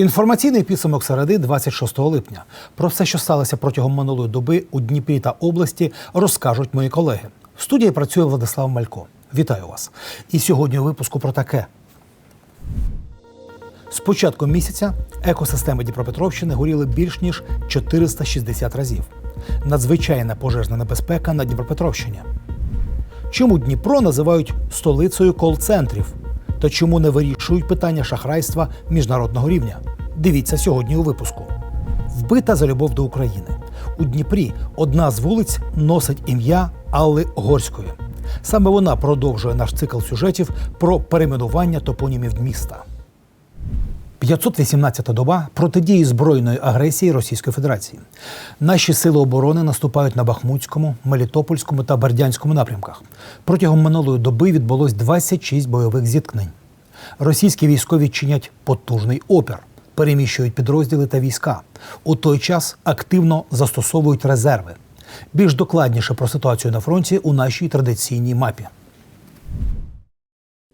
Інформаційний підсумок середи 26 липня. Про все, що сталося протягом минулої доби у Дніпрі та області, розкажуть мої колеги. В студії працює Владислав Малько. Вітаю вас. І сьогодні у випуску про таке. З початку місяця екосистеми Дніпропетровщини горіли більш ніж 460 разів. Надзвичайна пожежна небезпека на Дніпропетровщині. Чому Дніпро називають столицею кол-центрів? Та чому не вирішують питання шахрайства міжнародного рівня? Дивіться сьогодні у випуску. Вбита за любов до України. У Дніпрі одна з вулиць носить ім'я Алли Горської. Саме вона продовжує наш цикл сюжетів про перейменування топонімів міста. 518-та доба протидії збройної агресії Російської Федерації. Наші сили оборони наступають на Бахмутському, Мелітопольському та Бердянському напрямках. Протягом минулої доби відбулось 26 бойових зіткнень. Російські військові чинять потужний опір, переміщують підрозділи та війська. У той час активно застосовують резерви. Більш докладніше про ситуацію на фронті у нашій традиційній мапі.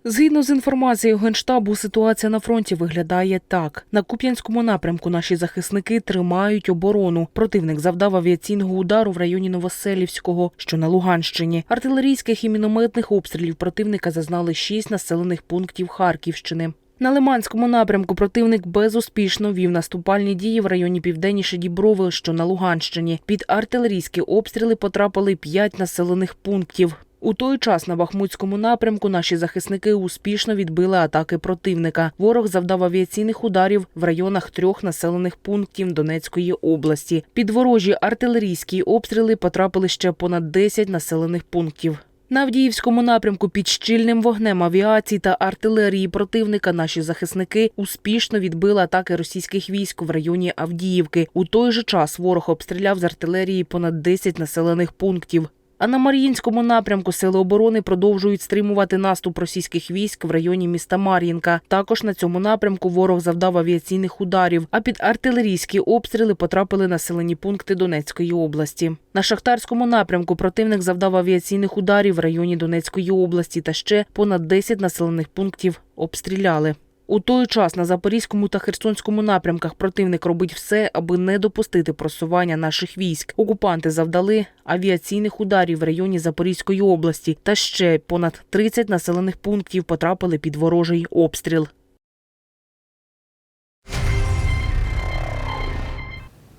Згідно з інформацією Генштабу, ситуація на фронті виглядає так: на Куп'янському напрямку наші захисники тримають оборону. Противник завдав авіаційного удару в районі Новоселівського, що на Луганщині. Артилерійських і мінометних обстрілів противника зазнали шість населених пунктів Харківщини. На Лиманському напрямку противник безуспішно вів наступальні дії в районі південніше Діброви, що на Луганщині. Під артилерійські обстріли потрапили п'ять населених пунктів. У той час на Бахмутському напрямку наші захисники успішно відбили атаки противника. Ворог завдав авіаційних ударів в районах трьох населених пунктів Донецької області. Під ворожі артилерійські обстріли потрапили ще понад 10 населених пунктів. На Авдіївському напрямку під щільним вогнем авіації та артилерії противника наші захисники успішно відбили атаки російських військ в районі Авдіївки. У той же час ворог обстріляв з артилерії понад 10 населених пунктів. А на Мар'їнському напрямку сили оборони продовжують стримувати наступ російських військ в районі міста Мар'їнка. Також на цьому напрямку ворог завдав авіаційних ударів, а під артилерійські обстріли потрапили населені пункти Донецької області. На шахтарському напрямку противник завдав авіаційних ударів в районі Донецької області та ще понад 10 населених пунктів обстріляли. У той час на Запорізькому та Херсонському напрямках противник робить все, аби не допустити просування наших військ. Окупанти завдали авіаційних ударів в районі Запорізької області, та ще понад 30 населених пунктів потрапили під ворожий обстріл.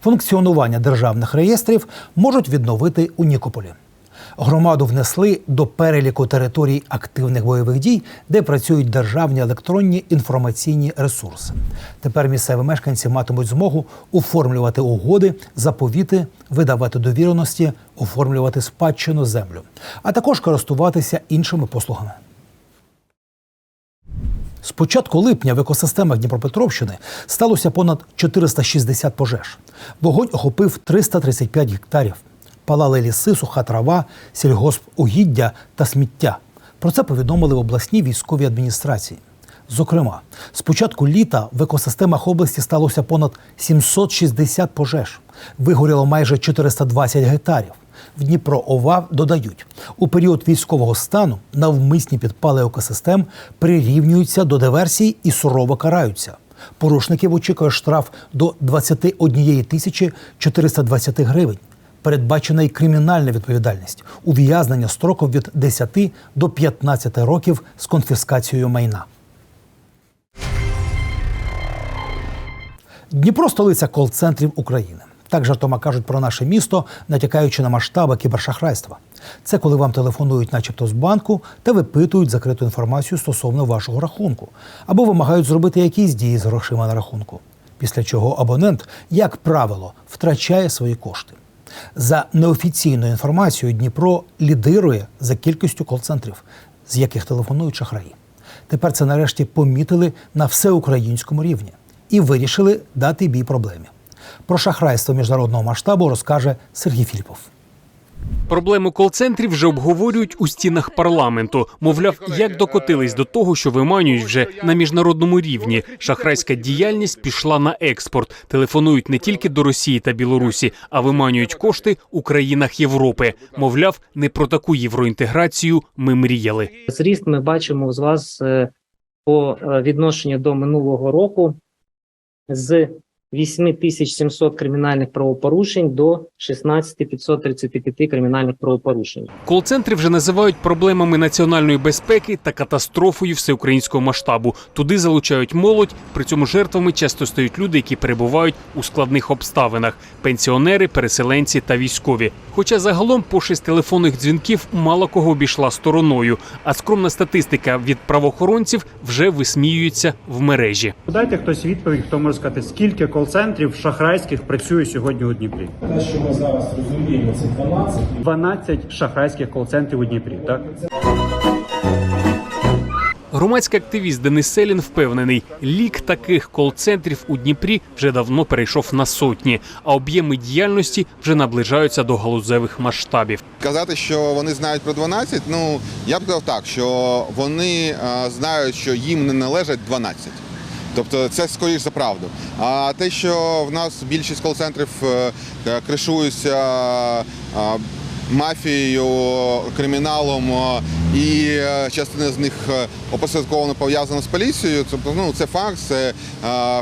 Функціонування державних реєстрів можуть відновити у Нікополі. Громаду внесли до переліку територій активних бойових дій, де працюють державні електронні інформаційні ресурси. Тепер місцеві мешканці матимуть змогу оформлювати угоди, заповіти, видавати довіреності, оформлювати спадщину землю, а також користуватися іншими послугами. З початку липня в екосистемах Дніпропетровщини сталося понад 460 пожеж. Вогонь охопив 335 гектарів. Палали ліси, суха трава, сільгоспугіддя та сміття. Про це повідомили в обласній військовій адміністрації. Зокрема, з початку літа в екосистемах області сталося понад 760 пожеж. Вигоріло майже 420 гектарів. В Дніпро ОВА додають, у період військового стану навмисні підпали екосистем прирівнюються до диверсій і сурово караються. Порушників очікує штраф до 21 тисячі 420 гривень. Передбачена й кримінальна відповідальність ув'язнення строком від 10 до 15 років з конфіскацією майна. Дніпро столиця кол-центрів України. Так жартома кажуть про наше місто, натякаючи на масштаби кібершахрайства. Це коли вам телефонують, начебто з банку, та випитують закриту інформацію стосовно вашого рахунку, або вимагають зробити якісь дії з грошима на рахунку. Після чого абонент, як правило, втрачає свої кошти. За неофіційною інформацією, Дніпро лідирує за кількістю кол-центрів, з яких телефонують шахраї. Тепер це нарешті помітили на всеукраїнському рівні і вирішили дати бій проблемі. Про шахрайство міжнародного масштабу розкаже Сергій Філіпов. Проблему кол-центрів вже обговорюють у стінах парламенту. Мовляв, як докотились до того, що виманюють вже на міжнародному рівні. Шахрайська діяльність пішла на експорт. Телефонують не тільки до Росії та Білорусі, а виманюють кошти у країнах Європи. Мовляв, не про таку євроінтеграцію ми мріяли. Зріст ми бачимо з вас е, по е, відношенню до минулого року. з 8700 кримінальних правопорушень до 16535 кримінальних правопорушень. Кол-центри вже називають проблемами національної безпеки та катастрофою всеукраїнського масштабу. Туди залучають молодь. При цьому жертвами часто стають люди, які перебувають у складних обставинах: пенсіонери, переселенці та військові. Хоча загалом пошесть телефонних дзвінків мало кого обійшла стороною, а скромна статистика від правоохоронців вже висміюється в мережі. Дайте хтось відповідь, хто може сказати, скільки кол-центрів шахрайських працює сьогодні у Дніпрі? Те, що ми зараз розуміємо, це 12. 12 шахрайських кол-центрів у Дніпрі. Так Громадський активіст Денис Селін впевнений, лік таких кол-центрів у Дніпрі вже давно перейшов на сотні, а об'єми діяльності вже наближаються до галузевих масштабів. Казати, що вони знають про 12, ну я б сказав так, що вони е, знають, що їм не належать 12. Тобто це скоріш за правду. А те, що в нас більшість кол-центрів е, е, кришуються е, мафією, криміналом, е, і е, частина з них е, опосередковано пов'язана з поліцією, тобто ну це факт, це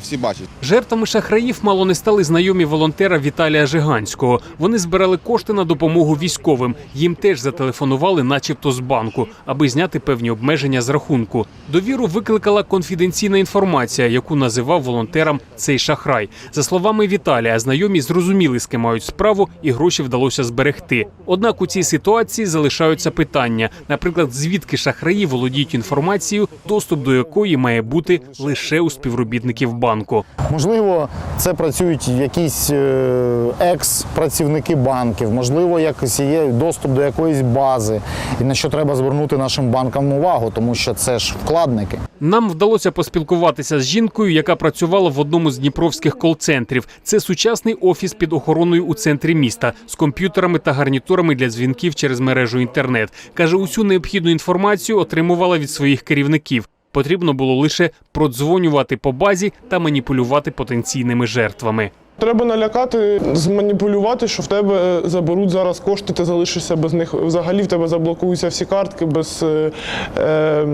всі бачать. Жертвами шахраїв мало не стали знайомі волонтера Віталія Жиганського. Вони збирали кошти на допомогу військовим. Їм теж зателефонували, начебто з банку, аби зняти певні обмеження з рахунку. Довіру викликала конфіденційна інформація, яку називав волонтерам цей шахрай. За словами Віталія, знайомі зрозуміли, з ким мають справу, і гроші вдалося зберегти. Однак у цій ситуації залишаються питання: наприклад, звідки шахраї володіють інформацією, доступ до якої має бути лише у співробітників банку. Можливо, це працюють якісь е, екс-працівники банків, можливо, якось є доступ до якоїсь бази, і на що треба звернути нашим банкам увагу, тому що це ж вкладники. Нам вдалося поспілкуватися з жінкою, яка працювала в одному з дніпровських кол-центрів. Це сучасний офіс під охороною у центрі міста з комп'ютерами та гарнітурами для дзвінків через мережу інтернет. каже, усю необхідну інформацію отримувала від своїх керівників. Потрібно було лише продзвонювати по базі та маніпулювати потенційними жертвами. Треба налякати, зманіпулювати, що в тебе заберуть зараз кошти, ти залишишся без них. Взагалі в тебе заблокуються всі картки без, е, е,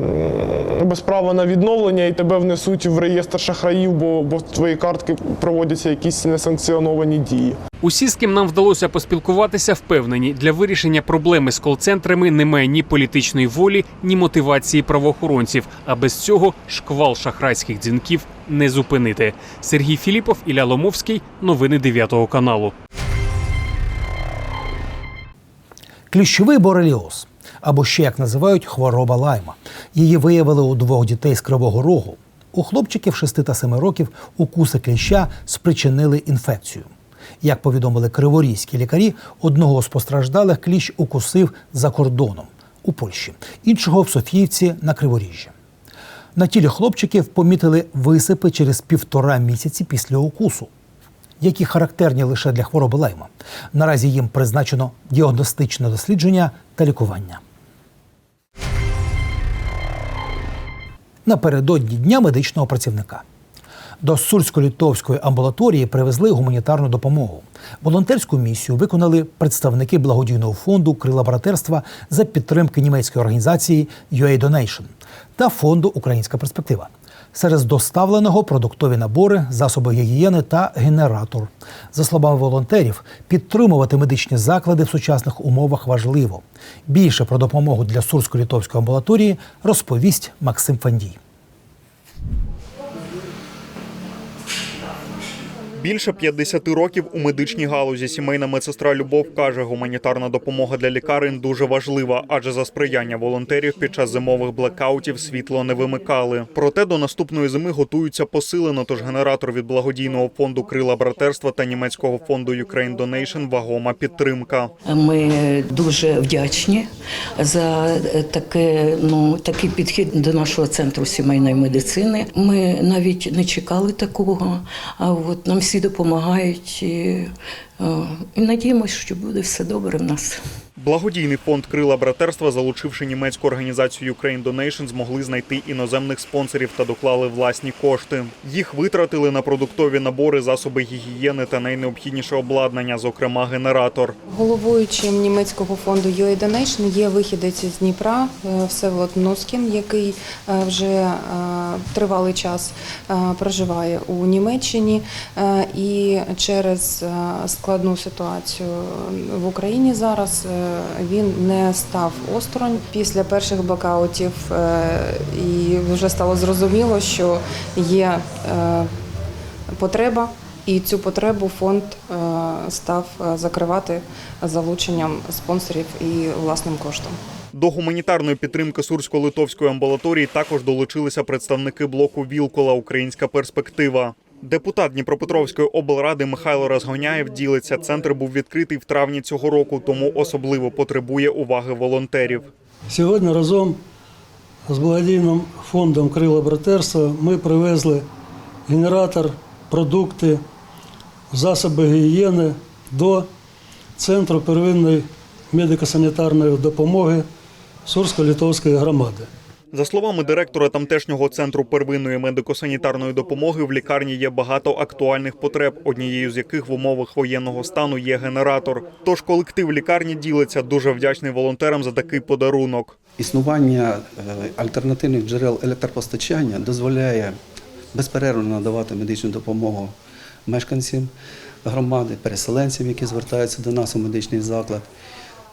без права на відновлення і тебе внесуть в реєстр шахраїв, бо, бо в твої картки проводяться якісь несанкціоновані дії. Усі, з ким нам вдалося поспілкуватися, впевнені, для вирішення проблеми з кол-центрами немає ні політичної волі, ні мотивації правоохоронців. А без цього шквал шахрайських дзвінків не зупинити. Сергій Філіпов, Ілля Ломовський. Новини 9 каналу. Кліщовий бореліоз, або ще як називають хвороба лайма. Її виявили у двох дітей з Кривого Рогу. У хлопчиків 6 та 7 років укуси кліща спричинили інфекцію. Як повідомили криворізькі лікарі, одного з постраждалих кліщ укусив за кордоном у Польщі, іншого в Софіївці на Криворіжжі. На тілі хлопчиків помітили висипи через півтора місяці після укусу, які характерні лише для хвороби лайма. Наразі їм призначено діагностичне дослідження та лікування. Напередодні дня медичного працівника. До Сурсько-Літовської амбулаторії привезли гуманітарну допомогу. Волонтерську місію виконали представники благодійного фонду Крила братерства за підтримки німецької організації UA Donation та фонду Українська перспектива. Серед доставленого продуктові набори, засоби гігієни та генератор. За словами волонтерів, підтримувати медичні заклади в сучасних умовах важливо. Більше про допомогу для Сурсько-Літовської амбулаторії розповість Максим Фандій. Більше 50 років у медичній галузі сімейна медсестра Любов каже, гуманітарна допомога для лікарень дуже важлива, адже за сприяння волонтерів під час зимових блекаутів світло не вимикали. Проте до наступної зими готуються посилено. Тож генератор від благодійного фонду Крила братерства та німецького фонду Ukraine Donation – вагома підтримка. Ми дуже вдячні за таке, ну, такий підхід до нашого центру сімейної медицини. Ми навіть не чекали такого, а от нам всі допомагають і, е, і надіємося, що буде все добре в нас. Благодійний фонд Крила братерства, залучивши німецьку організацію Ukraine Donation, змогли знайти іноземних спонсорів та доклали власні кошти. Їх витратили на продуктові набори, засоби гігієни та найнеобхідніше обладнання, зокрема генератор. Головуючим німецького фонду UA Donation є вихідець з Дніпра е, Всеволод Носкін, який е, вже е, тривалий час проживає у Німеччині. І через складну ситуацію в Україні зараз він не став осторонь після перших блокаутів, е, і вже стало зрозуміло, що є е, потреба. І цю потребу фонд е, став е, закривати залученням спонсорів і власним коштом. До гуманітарної підтримки Сурсько-Литовської амбулаторії також долучилися представники блоку Вілкола Українська перспектива. Депутат Дніпропетровської облради Михайло Розгоняєв ділиться. Центр був відкритий в травні цього року, тому особливо потребує уваги волонтерів. Сьогодні разом з благодійним фондом Крила братерства ми привезли генератор, продукти, засоби гігієни до Центру первинної медико-санітарної допомоги Сурсько-Литовської громади. За словами директора тамтешнього центру первинної медико-санітарної допомоги, в лікарні є багато актуальних потреб, однією з яких в умовах воєнного стану є генератор. Тож колектив лікарні ділиться дуже вдячний волонтерам за такий подарунок. Існування е, альтернативних джерел електропостачання дозволяє безперервно надавати медичну допомогу мешканцям громади, переселенцям, які звертаються до нас у медичний заклад.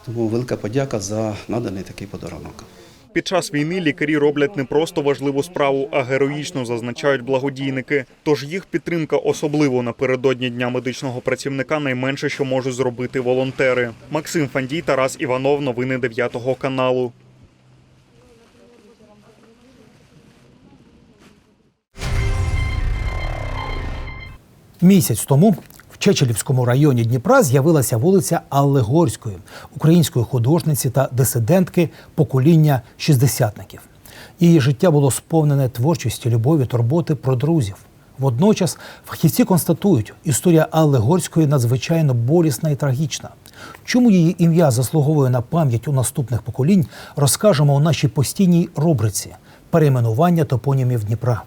Тому велика подяка за наданий такий подарунок. Під час війни лікарі роблять не просто важливу справу, а героїчно зазначають благодійники. Тож їх підтримка, особливо напередодні дня медичного працівника, найменше, що можуть зробити волонтери. Максим Фандій, Тарас Іванов, новини 9 каналу. Місяць тому Чечелівському районі Дніпра з'явилася вулиця Алли Горської, української художниці та дисидентки покоління шістдесятників. Її життя було сповнене творчості, любові, турботи про друзів. Водночас фахівці констатують, історія Алли Горської надзвичайно болісна і трагічна. Чому її ім'я заслуговує на пам'ять у наступних поколінь, розкажемо у нашій постійній рубриці перейменування топонімів Дніпра.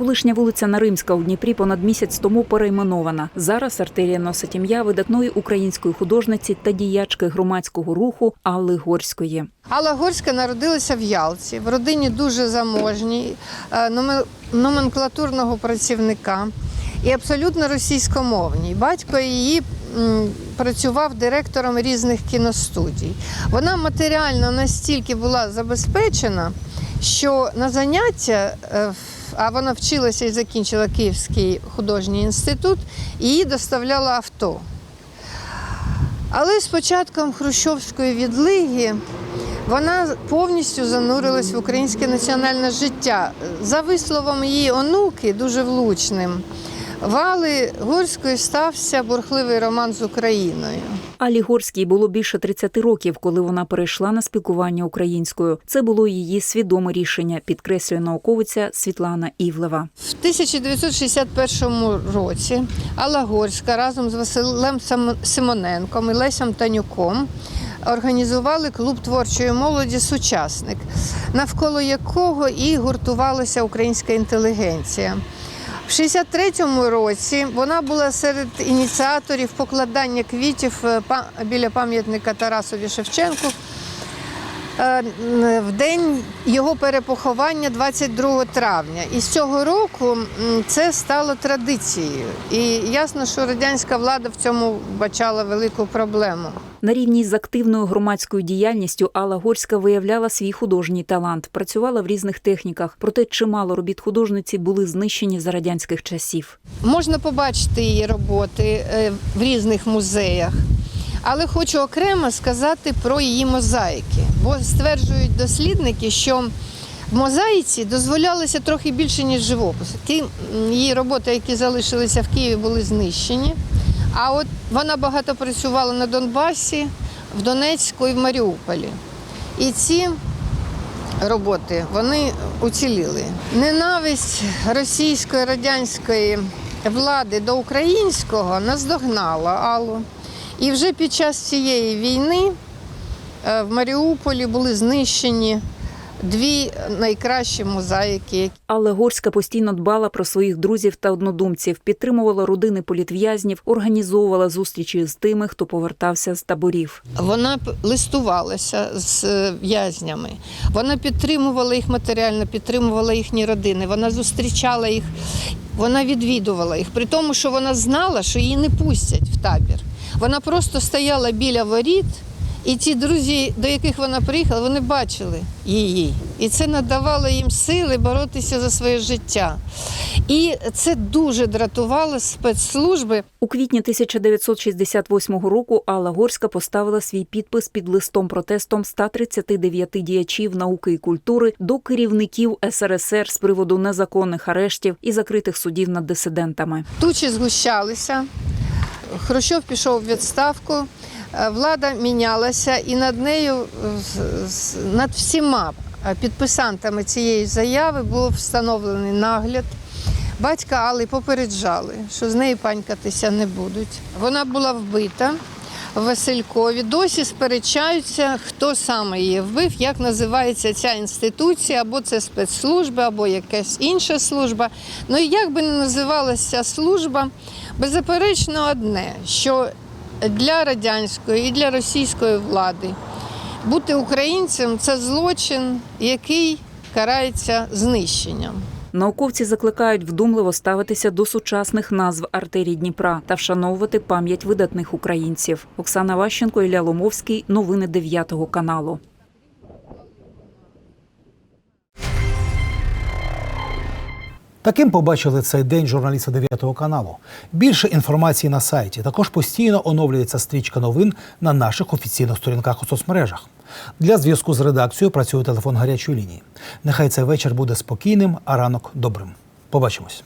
Колишня вулиця Наримська у Дніпрі понад місяць тому перейменована. Зараз артерія носить ім'я видатної української художниці та діячки громадського руху Алли Горської. Алла Горська народилася в Ялті в родині дуже заможній, е, номенклатурного працівника і абсолютно російськомовній. Батько її працював директором різних кіностудій. Вона матеріально настільки була забезпечена, що на заняття. е, А вона вчилася і закінчила Київський художній інститут, її доставляло авто. Але з початком хрущовської відлиги вона повністю занурилась в українське національне життя. За висловом її онуки, дуже влучним, Вали Горської стався бурхливий роман з Україною. Алі Горській було більше 30 років, коли вона перейшла на спілкування українською. Це було її свідоме рішення, підкреслює науковиця Світлана Івлева. В 1961 році Алла Горська разом з Василем Симоненком і Лесем Танюком організували клуб творчої молоді Сучасник, навколо якого і гуртувалася українська інтелігенція. В 63-му році вона була серед ініціаторів покладання квітів е, біля пам'ятника Тарасові Шевченку в день його перепоховання 22 травня. І з цього року це стало традицією. І ясно, що радянська влада в цьому бачала велику проблему. На рівні з активною громадською діяльністю Алла Горська виявляла свій художній талант, працювала в різних техніках, проте чимало робіт художниці були знищені за радянських часів. Можна побачити її роботи е, в різних музеях. Але хочу окремо сказати про її мозаїки, бо стверджують дослідники, що в мозаїці дозволялося трохи більше, ніж живопис. Ті її роботи, які залишилися в Києві, були знищені. А от вона багато працювала на Донбасі, в Донецьку і в Маріуполі. І ці роботи вони уціліли. Ненависть російської радянської влади до українського наздогнала Аллу. І вже під час цієї війни е, в Маріуполі були знищені дві найкращі мозаїки, Алла Горська постійно дбала про своїх друзів та однодумців, підтримувала родини політв'язнів, організовувала зустрічі з тими, хто повертався з таборів. Вона листувалася з е, в'язнями, вона підтримувала їх матеріально, підтримувала їхні родини, вона зустрічала їх, вона відвідувала їх, при тому, що вона знала, що її не пустять в табір. Вона просто стояла біля воріт, і ті друзі, до яких вона приїхала, вони бачили її. І це надавало їм сили боротися за своє життя. І це дуже дратувало спецслужби. У квітні 1968 року Алла Горська поставила свій підпис під листом протестом 139 діячів науки і культури до керівників СРСР з приводу незаконних арештів і закритих судів над дисидентами. Тучі згущалися. Хрущов пішов у відставку, е, влада мінялася, і над нею, над всіма е, підписантами цієї заяви був встановлений нагляд. Батька Алли попереджали, що з нею панькатися не будуть. Вона була вбита в Василькові. Досі сперечаються, хто саме її вбив, як називається ця інституція, або це спецслужба, або якась інша служба. Ну і як би не називалася служба, беззаперечно одне, що для радянської і для російської влади бути українцем це злочин, який карається знищенням. Науковці закликають вдумливо ставитися до сучасних назв артерій Дніпра та вшановувати пам'ять видатних українців. Оксана Ващенко, Ілля Ломовський. Новини 9 каналу. Таким побачили цей день журналісти 9 каналу. Більше інформації на сайті. Також постійно оновлюється стрічка новин на наших офіційних сторінках у соцмережах. Для зв'язку з редакцією працює телефон гарячої лінії. Нехай цей вечір буде спокійним, а ранок добрим. Побачимось.